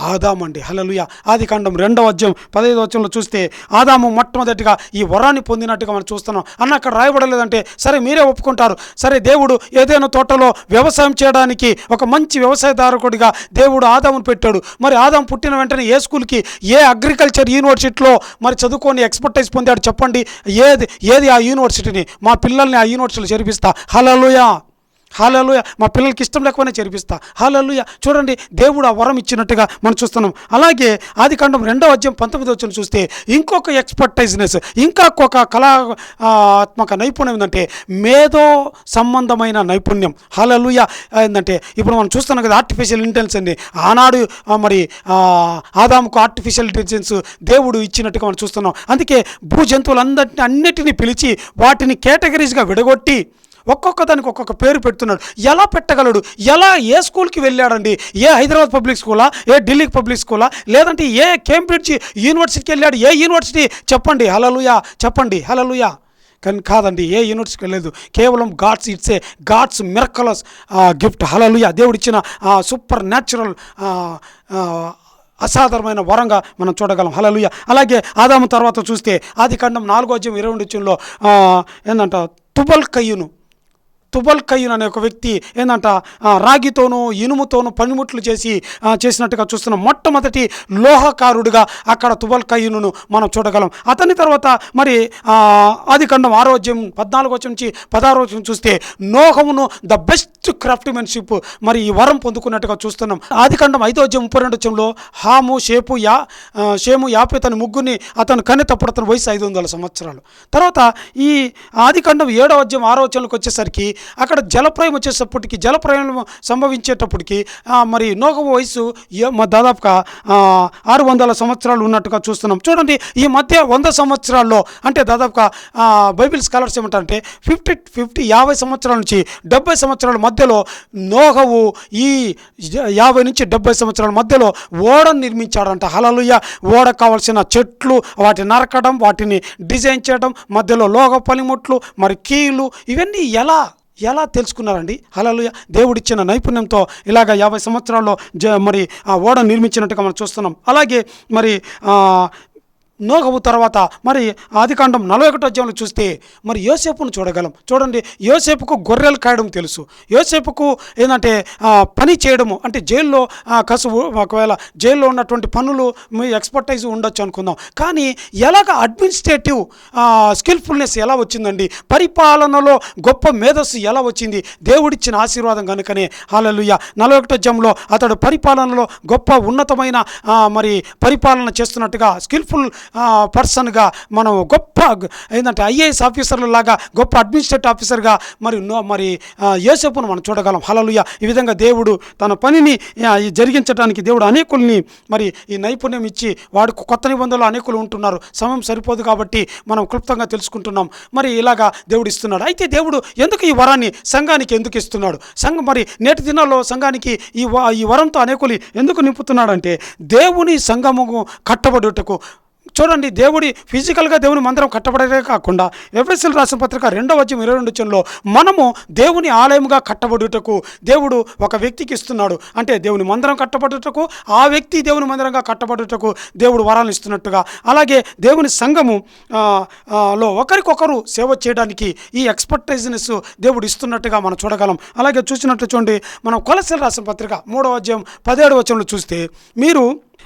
ఆదాము అండి. హలలుయ ఆది కాండం రెండవ అధ్యాయం పదహైదు వచ్చంలో చూస్తే ఆదాము మొట్టమొదటిగా ఈ వరాన్ని పొందినట్టుగా మనం చూస్తున్నాం. అన్న అక్కడ రాయబడలేదంటే సరే మీరే ఒప్పుకుంటారు. సరే దేవుడు ఏదైనా తోటలో వ్యవసాయం చేయడానికి ఒక మంచి వ్యవసాయదారకుడిగా దేవుడు ఆదామును పెట్టాడు. మరి ఆదాము పుట్టిన వెంటనే ఏ స్కూల్కి ఏ అగ్రికల్చర్ యూనివర్సిటీలో మరి చదువుకొని ఎక్స్పర్టైజ్ పొందాడు చెప్పండి? ఏది ఏది ఆ యూనివర్సిటీని? మా పిల్లల్ని ఆ యూనివర్సిటీలో చేర్పిస్తా. హలలుయా హాలలుయ. మా పిల్లలకి ఇష్టం లేకపోయినా చేర్పిస్తా. హాలలుయ. చూడండి దేవుడు ఆ వరం ఇచ్చినట్టుగా మనం చూస్తున్నాం. అలాగే ఆది కాండం రెండవ అధ్యాయం పంతొమ్మిది వచ్చిన చూస్తే ఇంకొక ఎక్స్పర్టైజ్నెస్ ఇంకా ఒక కళాత్మక నైపుణ్యం ఏంటంటే మేధో సంబంధమైన నైపుణ్యం. హాలలుయ. ఏంటంటే ఇప్పుడు మనం చూస్తున్నాం కదా ఆర్టిఫిషియల్ ఇంటెలిజెన్స్ అండి. ఆనాడు మరి ఆదాముకు ఆర్టిఫిషియల్ ఇంటెలిజెన్స్ దేవుడు ఇచ్చినట్టుగా మనం చూస్తున్నాం. అందుకే భూ జంతువులందరినీ అన్నిటినీ పిలిచి వాటిని కేటగిరీస్గా విడగొట్టి ఒక్కొక్క దానికి ఒక్కొక్క పేరు పెడుతున్నాడు. ఎలా పెట్టగలడు? ఎలా ఏ స్కూల్కి వెళ్ళాడండి? ఏ హైదరాబాద్ పబ్లిక్ స్కూలా? ఏ ఢిల్లీ పబ్లిక్ స్కూలా? లేదంటే ఏ కేంబ్రిడ్జ్ యూనివర్సిటీకి వెళ్ళాడు? ఏ యూనివర్సిటీ? చెప్పండి. హలలుయా చెప్పండి. హలలుయా కానీ కాదండి ఏ యూనివర్సిటీకి వెళ్ళలేదు. కేవలం God's it's a God's miraculous gift. Hallelujah దేవుడిచ్చిన సూపర్ న్యాచురల్ అసాధారణమైన వరంగా మనం చూడగలం. హలలుయ అలాగే ఆదాము తర్వాత చూస్తే ఆది కాండం నాలుగో అధ్యాయం ఇరవై రెండు ఏంటంట తుబల్ కయ్యును తుబల్ కయ్యూన్ అనే ఒక వ్యక్తి ఏంటంట రాగితోనూ ఇనుముతోనూ పనిముట్లు చేసి చేసినట్టుగా చూస్తున్నాం మొట్టమొదటి లోహకారుడిగా అక్కడ తుబల్ కయ్యూను మనం చూడగలం. అతని తర్వాత మరి ఆ, ఆది ఖండం పద్నాలుగు వచ్చి నుంచి పదహారు వచ్చి చూస్తే నోహమును ద బెస్ట్ క్రాఫ్ట్మెన్షిప్ మరి ఈ వరం పొందుకున్నట్టుగా చూస్తున్నాం. ఆది ఖండం ఐదో అధ్యాయం ముప్పై రెండు వచ్చంలో హాము షేపు యా షేము యాపి తన ముగ్గురిని అతను కన్నెతప్పుడు అతని వయసు ఐదు వందల సంవత్సరాలు. తర్వాత ఈ ఆది ఖండం ఏడో అధ్యాయం ఆరో వచ్చంలోకి వచ్చేసరికి అక్కడ జలప్రయం వచ్చేటప్పటికి జలప్రయం సంభవించేటప్పటికి మరి నోగ వయసు దాదాపుగా ఆరు వందల సంవత్సరాలు ఉన్నట్టుగా చూస్తున్నాం. చూడండి ఈ మధ్య వంద సంవత్సరాల్లో అంటే దాదాపుగా బైబిల్ స్కాలర్స్ ఏమంటారంటే ఫిఫ్టీ ఫిఫ్టీ యాభై సంవత్సరాల నుంచి డెబ్బై సంవత్సరాల మధ్యలో నోహవు ఈ యాభై నుంచి డెబ్బై సంవత్సరాల మధ్యలో ఓడను నిర్మించాడంట. హలలుయ్య ఓడ కావాల్సిన చెట్లు వాటిని నరకడం వాటిని డిజైన్ చేయడం మధ్యలో లోహ పనిముట్లు మరి కీలు ఇవన్నీ ఎలా ఎలా తెలుసుకున్నారండి? అలలుయ దేవుడిచ్చిన నైపుణ్యంతో ఇలాగ యాభై సంవత్సరాల్లో జ మరి ఆ ఓడ నిర్మించినట్టుగా మనం చూస్తున్నాం. అలాగే మరి నోగవు తర్వాత మరి ఆదికాండం నలభై ఒకటో అధ్యాయంలో చూస్తే మరి యోసేపును చూడగలం. చూడండి యోసేపుకు గొర్రెలు కాయడం తెలుసు. యోసేపుకు ఏంటంటే పని చేయడము అంటే జైల్లో కసువు ఒకవేళ జైల్లో ఉన్నటువంటి పనులు మీ ఎక్స్పర్టైజ్ ఉండొచ్చు అనుకుందాం. కానీ ఎలాగ అడ్మినిస్ట్రేటివ్ స్కిల్ఫుల్నెస్ ఎలా వచ్చిందండి? పరిపాలనలో గొప్ప మేధస్సు ఎలా వచ్చింది? దేవుడిచ్చిన ఆశీర్వాదం కనుకనే. హాలలుయ్య నలభై ఒకటో అధ్యాయంలో అతడు పరిపాలనలో గొప్ప ఉన్నతమైన మరి పరిపాలన చేస్తున్నట్టుగా స్కిల్ఫుల్ పర్సన్గా మనం గొప్ప ఏంటంటే ఐఏఎస్ ఆఫీసర్లు లాగా గొప్ప అడ్మినిస్ట్రేటివ్ ఆఫీసర్గా మరి నో- మరి ఏసేపును యోసేపును మనం చూడగలం. హలలుయ ఈ విధంగా దేవుడు తన పనిని జరిగించడానికి దేవుడు అనేకుల్ని మరి ఈ నైపుణ్యం ఇచ్చి వాడికి కొత్త నిబంధనలు అనేకులు ఉంటున్నారు. సమయం సరిపోదు కాబట్టి మనం క్లుప్తంగా తెలుసుకుంటున్నాం. మరి ఇలాగా దేవుడు ఇస్తున్నాడు. అయితే దేవుడు ఎందుకు ఈ వరాన్ని సంఘానికి ఎందుకు ఇస్తున్నాడు? సంఘం మరి నేటి దినాల్లో సంఘానికి ఈ వ- ఈ వరంతో అనేకులు ఎందుకు నింపుతున్నాడంటే దేవుని సంఘము కట్టబడుటకు చూడండి దేవుడి ఫిజికల్గా దేవుని మందిరం కట్టబడమే కాకుండా ఎఫ్ఎస్ఎల్ రాసిన పత్రిక రెండవ అధ్యయం ఇరవై రెండు వచ్చంలో మనము దేవుని ఆలయముగా కట్టబడుటకు దేవుడు ఒక వ్యక్తికి ఇస్తున్నాడు. అంటే దేవుని మందిరం కట్టబడుటకు ఆ వ్యక్తి దేవుని మందిరంగా కట్టబడుటకు దేవుడు వరాలు ఇస్తున్నట్టుగా. అలాగే దేవుని సంఘము లో ఒకరికొకరు సేవ చేయడానికి ఈ ఎక్స్పర్టైజ్నెస్ దేవుడు ఇస్తున్నట్టుగా మనం చూడగలం. అలాగే చూసినట్టు చూడండి మనం కొలసెల్ రాసిన పత్రిక మూడవ అధ్యాయం పదిహేడు వచనంలో చూస్తే మీరు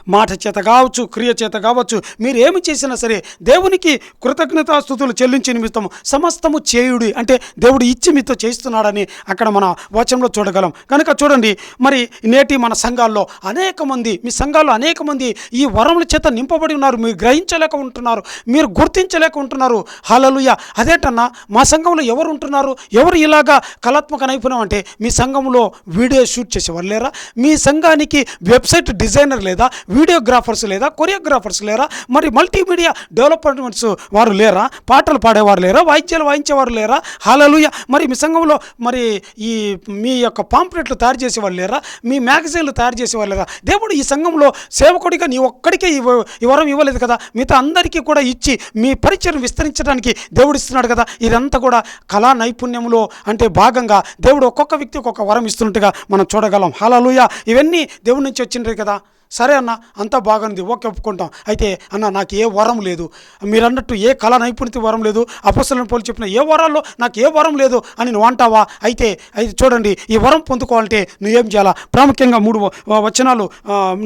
మాట చేత కావచ్చు క్రియ చేత కావచ్చు మీరు ఏమి చేసినా సరే దేవునికి కృతజ్ఞతాస్థుతులు చెల్లించి నిమిత్తము సమస్తము చేయుడి. అంటే దేవుడు ఇచ్చి మీతో చేస్తున్నాడని అక్కడ మన వచనంలో చూడగలం. కనుక చూడండి మరి నేటి మన సంఘాల్లో అనేక మంది మీ సంఘాల్లో అనేక మంది ఈ వరముల చేత నింపబడి ఉన్నారు మీరు గ్రహించలేక ఉంటున్నారు మీరు గుర్తించలేక ఉంటున్నారు. హలలుయ అదేటన్నా మా సంఘంలో ఎవరు ఉంటున్నారు? ఎవరు ఇలాగా కళాత్మక నైపుణ్యం అంటే మీ సంఘంలో వీడియో షూట్ చేసేవారు లేరా? మీ సంఘానికి వెబ్సైట్ డిజైనర్ లేదా? వీడియోగ్రాఫర్స్ లేదా కొరియోగ్రాఫర్స్ లేరా? మరి మల్టీమీడియా డెవలప్మెంట్స్ వారు లేరా? పాటలు పాడేవారు లేరా? వాయిద్యాలు వాయించేవారు లేరా? హాలలుయ! మరి మీ సంఘంలో మరి ఈ మీ యొక్క పాంప్లెట్లు తయారు చేసేవాళ్ళు లేరా? మీ మ్యాగజైన్లు తయారు చేసేవాళ్ళు లేరా? దేవుడు ఈ సంఘంలో సేవకుడిగా నీ ఒక్కడికే ఈ ఈ వరం ఇవ్వలేదు కదా? మిగతా అందరికీ కూడా ఇచ్చి మీ పరిచయం విస్తరించడానికి దేవుడు ఇస్తున్నాడు కదా? ఇదంతా కూడా కళా నైపుణ్యంలో అంటే భాగంగా దేవుడు ఒక్కొక్క వ్యక్తి ఒక్కొక్క వరం ఇస్తున్నట్టుగా మనం చూడగలం. హాలలుయ! ఇవన్నీ దేవుడి నుంచి వచ్చినవి కదా? సరే అన్న అంతా బాగుంది ఓకే ఒప్పుకుంటాం. అయితే అన్న నాకు ఏ వరం లేదు. మీరు అన్నట్టు ఏ కళ నైపుణ్యత వరం లేదు అపస్సులను పోలి చెప్పిన ఏ వరాల్లో నాకు ఏ వరం లేదు అని నువ్వు అంటావా? అయితే అయితే చూడండి ఈ వరం పొందుకోవాలంటే నువ్వేం చేయాలా? ప్రాముఖ్యంగా మూడు వచనాలు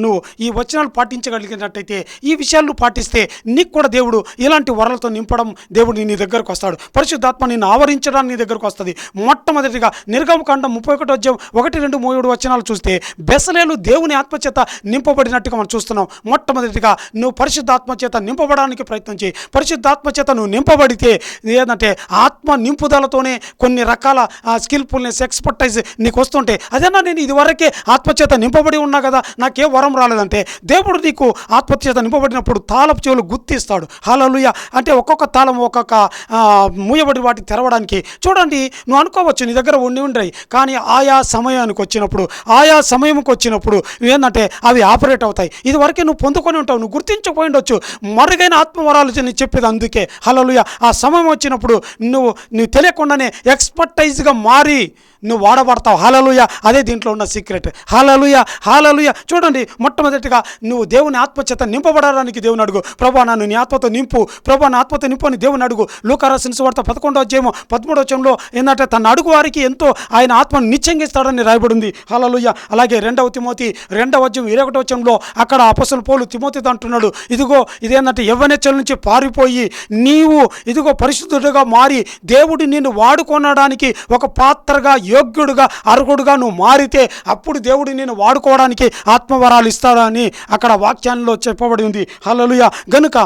నువ్వు ఈ వచనాలు పాటించగలిగినట్టయితే ఈ విషయాలు పాటిస్తే నీకు కూడా దేవుడు ఇలాంటి వరాలతో నింపడం దేవుడు నీ దగ్గరకు వస్తాడు. పరిశుద్ధాత్మ నిన్ను ఆవరించడానికి నీ దగ్గరకు వస్తుంది. మొట్టమొదటిగా నిర్గమకాండం ముప్పై ఒకటి అధ్యాయం ఒకటి రెండు మూడు వచనాలు చూస్తే బెసలేలు దేవుని ఆత్మచేత నింపబడినట్టుగా మనం చూస్తున్నాం. మొట్టమొదటిగా నువ్వు పరిశుద్ధాత్మ చేత నింపబడడానికి ప్రయత్నం చేయి. పరిశుద్ధాత్మ చేత నువ్వు నింపబడితే ఏంటంటే ఆత్మ నింపుదలతోనే కొన్ని రకాల స్కిల్ఫుల్నెస్ ఎక్స్పర్టైజ్ నీకు వస్తుంటే అదేనా నేను ఇదివరకే ఆత్మచేత నింపబడి ఉన్నా కదా నాకే వరం రాలేదంటే దేవుడు నీకు ఆత్మచేత నింపబడినప్పుడు తాళపు చెవులు గుర్తిస్తాడు. హలలుయ అంటే ఒక్కొక్క తాళం ఒక్కొక్క మూయబడి వాటి తెరవడానికి. చూడండి నువ్వు అనుకోవచ్చు నీ దగ్గర ఉండి ఉండయి కానీ ఆయా సమయానికి వచ్చినప్పుడు ఆయా సమయంకి వచ్చినప్పుడు ఏంటంటే అవి ఆపరేట్ అవుతాయి. ఇది వరకే నువ్వు పొందుకొని ఉంటావు. నువ్వు గుర్తించకపోయి ఉండొచ్చు. మరుగైన ఆత్మవరాలు నేను చెప్పేది అందుకే. హలలుయ ఆ సమయం వచ్చినప్పుడు నువ్వు నువ్వు తెలియకుండానే ఎక్స్పర్టైజ్గా మారి నువ్వు వాడబడతావు. హాలలుయ అదే దీంట్లో ఉన్న సీక్రెట్. హాలలుయ హాలలుయ చూడండి మొట్టమొదటిగా నువ్వు దేవుని ఆత్మచేత నింపబడడానికి దేవుని అడుగు. ప్రభా నన్ను నీ ఆత్మతో నింపు. ప్రభా నా ఆత్మతో నింపు అని దేవుని అడుగు. లూకారాసిన వార్త పదకొండో అధ్యాయము పదమూడో వచ్చంలో ఏంటంటే తన అడుగు వారికి ఎంతో ఆయన ఆత్మను నిత్యంగా రాయబడింది. హాలలుయ అలాగే రెండవ తిమోతి రెండవ అధ్యయం ఇరవై ఒకటో వచ్చంలో అక్కడ అపసలు పోలు తిమోతితో అంటున్నాడు. ఇదిగో ఇదేంటంటే యవ్వనెచ్చల నుంచి పారిపోయి నీవు ఇదిగో పరిశుద్ధుడిగా మారి దేవుడు నిన్ను వాడుకొనడానికి ఒక పాత్రగా యోగ్యుడుగా అర్హుడుగా నువ్వు మారితే అప్పుడు దేవుడు నేను వాడుకోవడానికి ఆత్మవరాలు ఇస్తాడని అక్కడ వాక్యాల్లో చెప్పబడి ఉంది. హలలుయ గనుక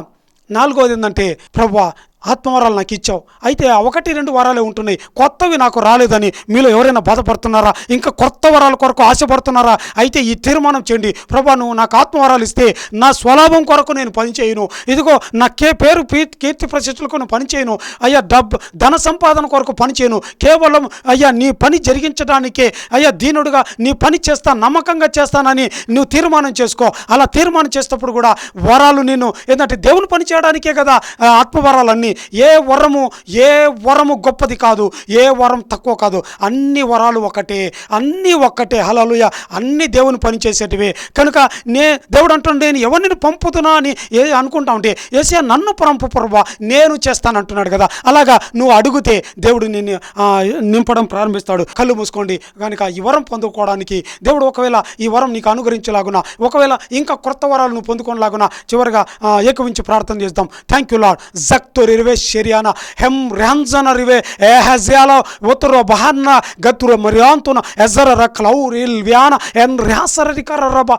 నాలుగోది ఏంటంటే ప్రభా ఆత్మవరాలు నాకు ఇచ్చావు. అయితే ఒకటి రెండు వరాలే ఉంటున్నాయి. కొత్తవి నాకు రాలేదని మీలో ఎవరైనా బాధపడుతున్నారా? ఇంకా కొత్త వరాల కొరకు ఆశపడుతున్నారా? అయితే ఈ తీర్మానం చేయండి. ప్రభా నువ్వు నాకు ఆత్మవరాలు ఇస్తే నా స్వలాభం కొరకు నేను పని చేయను ఇదిగో నా కే పేరు కీర్తి ప్రశస్తులకు నేను పని చేయను అయ్యా డబ్బు ధన సంపాదన కొరకు పని చేయను కేవలం అయ్యా నీ పని జరిగించడానికే అయ్యా దీనుడుగా నీ పని చేస్తా నమ్మకంగా చేస్తానని నువ్వు తీర్మానం చేసుకో. అలా తీర్మానం చేసేటప్పుడు కూడా వరాలు నేను ఏంటంటే దేవుని పని చేయడానికే కదా ఆ, ఆత్మవరాలన్నీ ఏ వరము ఏ వరము గొప్పది కాదు ఏ వరం తక్కువ కాదు. అన్ని వరాలు ఒకటే అన్నీ ఒక్కటే. హలలుయ అన్ని దేవుని పని చేసేటివే. కనుక నే దేవుడు అంటుండే నేను ఎవరిని పంపుతున్నా అని ఏ అనుకుంటా ఉంటే ఏసే నన్ను పంపు ప్రభా నేను చేస్తాను అంటున్నాడు కదా. అలాగా నువ్వు అడిగితే దేవుడు నిన్ను నింపడం ప్రారంభిస్తాడు. కళ్ళు మూసుకోండి. కనుక ఈ వరం పొందుకోవడానికి దేవుడు ఒకవేళ ఈ వరం నీకు అనుగ్రహించలాగున ఒకవేళ ఇంకా కొత్త వరాలు నువ్వు పొందుకోలాగున చివరిగా ఏకవించి ప్రార్థన చేద్దాం. థ్యాంక్ యూ లాడ్ జక్తోరి రివే షెరియాన హెమ్ ర్యాంజన రివే ఏ హెజియాల ఒతుర బహన్న గతుర మరియాంతున ఎజర రక్లౌర్ ఇల్ వ్యాన ఎన్ ర్యాసరికర రబ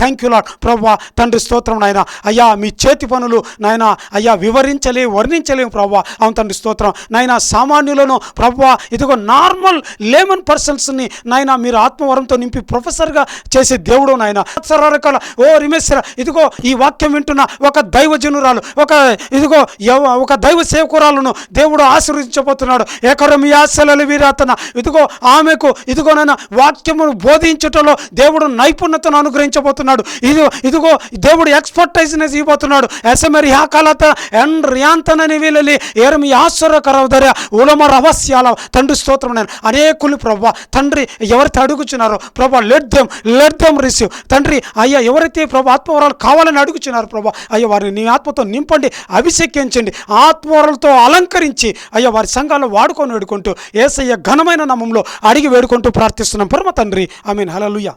థ్యాంక్ యూ లాడ్ ప్రభా తండ్రి స్తోత్రం నాయన అయ్యా మీ చేతి పనులు నాయన అయ్యా వివరించలేము వర్ణించలేము ప్రభా అవును తండ్రి స్తోత్రం నాయన సామాన్యులను ప్రభా ఇదిగో నార్మల్ లేమన్ పర్సన్స్ని నాయన మీరు ఆత్మవరంతో నింపి ప్రొఫెసర్గా చేసే దేవుడు నాయన రకాల ఓ రిమేశ్వర ఇదిగో ఈ వాక్యం వింటున్న ఒక దైవ జనురాలు ఒక ఇదిగో ఎవ- ఒక దైవ సేవకురాలను దేవుడు ఆశీర్వదించబోతున్నాడు. ఎకరమి ఆశలలు వీరాతన. ఇదిగో ఆమెకు ఇదిగోనైనా వాక్యమును బోధించుటలో దేవుడు నైపుణ్యతను అనుగ్రహించబోతున్నాడు. ఇది ఇదిగో దేవుడు ఎక్స్పర్టైజ్నెస్ ఇవ్వబోతున్నాడు. ఎసమెరి హాకాలత ఎండ్ రియాంతనని వీళ్ళని ఏరమి ఆశ్చర్యకరవదర. ఉలమ రహస్యాల తండ్రి స్తోత్రం నేను. అనేకులు ప్రభా తండ్రి ఎవరైతే అడుగుచున్నారో ప్రభా let them let them receive తండ్రి అయ్యా ఎవరైతే ప్రభా ఆత్మవరాలు కావాలని అడుగుచున్నారు ప్రభా అయ్యా వారిని నీ ఆత్మతో నింపండి. అభిషేకించండి ఆత్మవరలతో అలంకరించి అయ్యా వారి సంఘాలు వాడుకొని వేడుకుంటూ ఏసయ్య ఘనమైన నామంలో అడిగి వేడుకుంటూ ప్రార్థిస్తున్నాం. పరమ తండ్రి. I mean hallelujah